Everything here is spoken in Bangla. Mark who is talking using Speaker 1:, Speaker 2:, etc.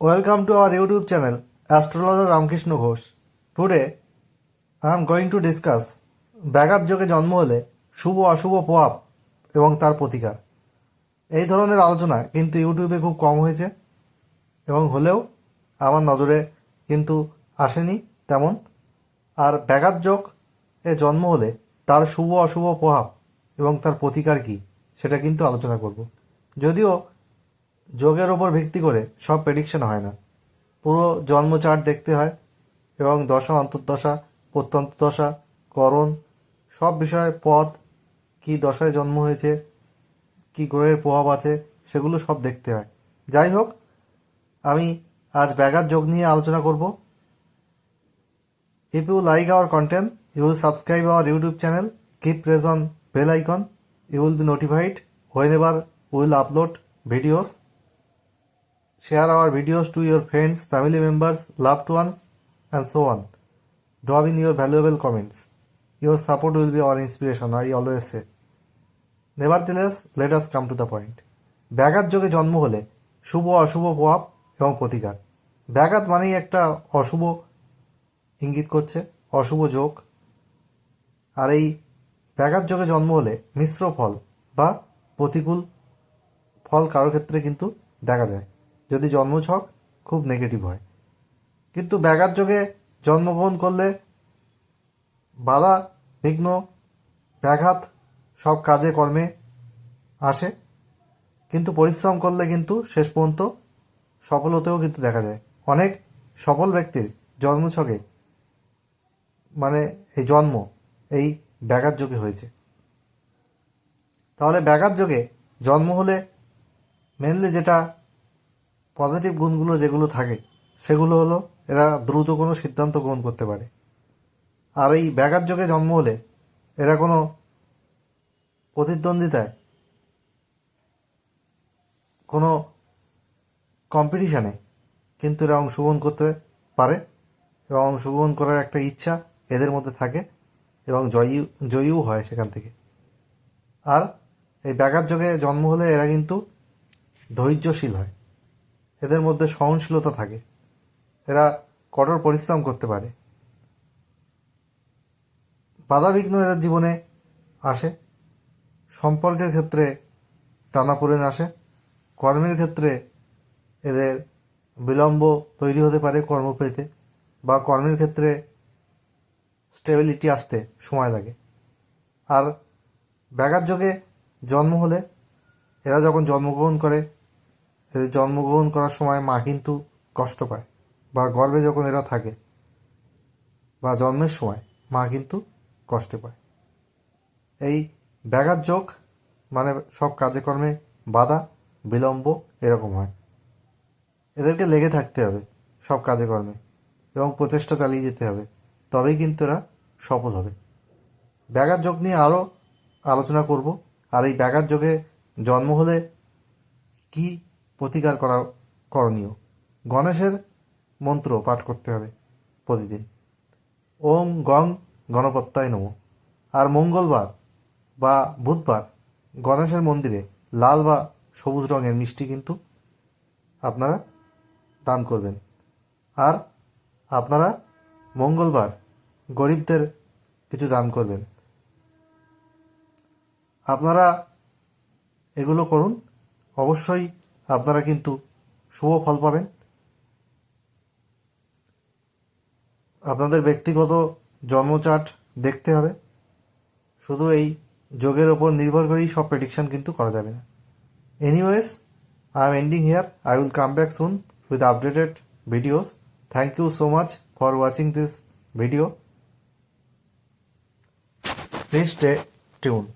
Speaker 1: Welcome to our YouTube channel, Astrologer Ramkrishna Ghosh. Today, I am going to discuss ব্যাঘাত যোগে জন্ম হলে শুভ অশুভ প্রভাব এবং তার প্রতিকার। এই ধরনের আলোচনা কিন্তু ইউটিউবে খুব কম হয়েছে এবং হলেও আমার নজরে কিন্তু আসেনি তেমন। আর ব্যাঘাত যোগ এ জন্ম হলে তার শুভ অশুভ প্রভাব এবং তার প্রতিকার কি সেটা কিন্তু আলোচনা করব। যদিও যোগের ওপর ভিত্তি করে সব প্রেডিকশন হয় না। পুরো জন্ম চার্ট দেখতে হয় এবং দশা অন্তর্দশা প্রত্যন্ত দশা করণ সব বিষয়ে পথ কি দশায় জন্ম হয়েছে কি গ্রহের প্রভাব আছে সেগুলো সব দেখতে হয়। যাই হোক আমি আজ ব্যাঘাত যোগ নিয়ে আলোচনা করব। If you like our content, you will subscribe our YouTube channel, keep press on bell icon, you will be notified whenever we will upload videos. Share our videos to your friends, family members, loved ones, and so on. Drop in your valuable comments. Your support will be our inspiration, I always say. Nevertheless, let us come to the point. ব্যাঘাত যোগে জন্ম হলে শুভ অশুভ প্রভাব এবং প্রতিকার ব্যাঘাত মানেই একটা অশুভ ইঙ্গিত করছে অশুভ যোগ আর এই ব্যাঘাত যোগে জন্ম হলে মিশ্র ফল বা প্রতিকূল ফল কারোর ক্ষেত্রে কিন্তু দেখা যায় যদি জন্মছক, খুব নেগেটিভ হয়। কিন্তু ব্যাঘাত যোগে জন্মগ্রহণ করলে বাধা বিঘ্ন ব্যাঘাত সব কাজে, কর্মে আসে। কিন্তু পরিশ্রম করলে কিন্তু শেষ পর্যন্ত সফল হতেও কিন্তু দেখা যায়। অনেক সফল ব্যক্তির জন্মছকে মানে এই জন্ম, এই ব্যাঘাত যোগে হয়েছে। তাহলে ব্যাঘাত যোগে জন্ম হলে মেনলি যেটা পজিটিভ গুণগুলো যেগুলো থাকে, সেগুলো হলো এরা দ্রুত কোনো সিদ্ধান্ত গ্রহণ করতে পারে। আর এই ব্যাঘাত যোগে জন্ম হলে এরা কোনো প্রতিদ্বন্দ্বিতায়, কোনো কম্পিটিশানে কিন্তু এরা অংশগ্রহণ করতে পারে এবং অংশগ্রহণ করার একটা ইচ্ছা এদের মধ্যে থাকে এবং জয়ী, জয়ীও হয় সেখান থেকে। আর এই ব্যাঘাত যোগে জন্ম হলে এরা কিন্তু ধৈর্যশীল হয়। এদের মধ্যে সহনশীলতা থাকে। এরা কঠোর পরিশ্রম করতে পারে। বাধাবিঘ্ন এদের জীবনে আসে। সম্পর্কের ক্ষেত্রে টানাপোড়েন আসে। কর্মের ক্ষেত্রে এদের বিলম্ব তৈরি হতে পারে কর্ম পেতে বা কর্মের ক্ষেত্রে স্টেবিলিটি আসতে সময় লাগে। আর ব্যাঘাত যোগে জন্ম হলে এরা যখন জন্মগ্রহণ করে জন্মগ্রহণ করার সময় মা কিন্তু কষ্ট পায় বা গর্ভে যখন এরা থাকে বা জন্মের সময় মা কিন্তু কষ্ট পায়। এই ব্যাঘাত যোগ মানে সব কাজে কর্মে বাধা, বিলম্ব এরকম হয়। এদেরকে লেগে থাকতে হবে সব কাজে কর্মে এবং প্রচেষ্টা চালিয়ে যেতে হবে। তবেই কিন্তু এরা সফল হবে। ব্যাঘাত যোগ নিয়ে আরও আলোচনা করব। আর এই ব্যাঘাত যোগে জন্ম হলে কি প্রতিকার করা করণীয়। গণেশের মন্ত্র পাঠ করতে হবে প্রতিদিন। ওম গং গণপত্যায় নম। আর মঙ্গলবার বা বুধবার গণেশের মন্দিরে লাল বা সবুজ রঙের মিষ্টি কিন্তু আপনারা দান করবেন। আর আপনারা মঙ্গলবার গরিবদের কিছু দান করবেন। আপনারা এগুলো করুন। অবশ্যই আপনারা কিন্তু শুভ ফল পাবেন। আপনাদের ব্যক্তিগত জন্মচার্ট দেখতে হবে। শুধু এই যোগের ওপর নির্ভর করেই সব প্রেডিকশন কিন্তু করা যাবে না। Anyways I am ending here I will come back soon with updated videos thank you so much for watching this video Please stay tuned.